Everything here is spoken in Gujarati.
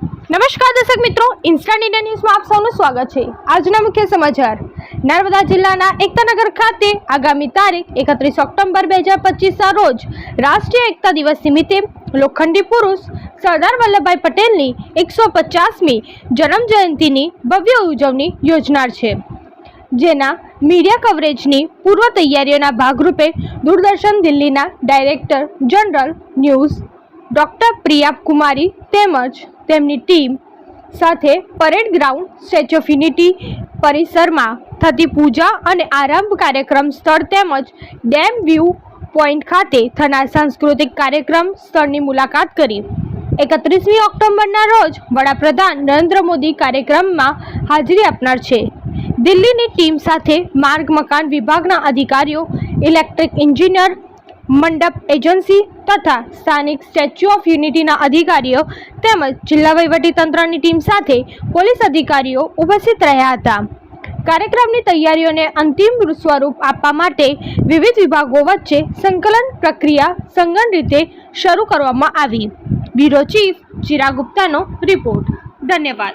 દર્શક મિત્રો ઇન્સ્ટન્ટ ઇન્ડિયા ન્યૂઝમાં આપ સૌનું સ્વાગત છે. આજના મુખ્ય સમાચાર. નર્મદા જિલ્લાના એકતાનગર ખાતે આગામી તારીખ એકત્રીસ ઓક્ટોબર બે હજાર પચીસના રોજ રાષ્ટ્રીય એકતા દિવસ નિમિત્તે લોખંડી પુરુષ સરદાર વલ્લભભાઈ પટેલની એકસો પચાસમી જન્મજયંતિની ભવ્ય ઉજવણી યોજનાર છે. જેના મીડિયા કવરેજની પૂર્વ તૈયારીઓના ભાગરૂપે દૂરદર્શન દિલ્હીના director general news doctor Priya Kumari તેમજ તેમની ટીમ સાથે parade ground, Statue of Unity પરિસરમાં થતી પૂજા અને આરંભ કાર્યક્રમ સ્થળ તેમજ ડેમ વ્યૂ પોઈન્ટ ખાતે થનાર સાંસ્કૃતિક કાર્યક્રમ સ્થળની મુલાકાત કરી. એકત્રીસમી ઓક્ટોબરના રોજ વડાપ્રધાન નરેન્દ્ર મોદી કાર્યક્રમમાં હાજરી આપનાર છે. દિલ્હીની ટીમ સાથે માર્ગ મકાન વિભાગના અધિકારીઓ, ઇલેક્ટ્રિક એન્જિનિયર મંડપ એજન્સી તથા સ્થાનિક સ્ટેચ્યુ ઓફ યુનિટીના અધિકારીઓ તેમજ જિલ્લા વહીવટીતંત્રની ટીમ સાથે પોલીસ અધિકારીઓ ઉપસ્થિત રહ્યા હતા. કાર્યક્રમની તૈયારીઓને અંતિમ સ્વરૂપ આપવા માટે વિવિધ વિભાગો વચ્ચે સંકલન પ્રક્રિયા સંગન રીતે શરૂ કરવામાં આવી. બ્યુરો ચીફ ચિરા ગુપ્તાનો રિપોર્ટ. ધન્યવાદ.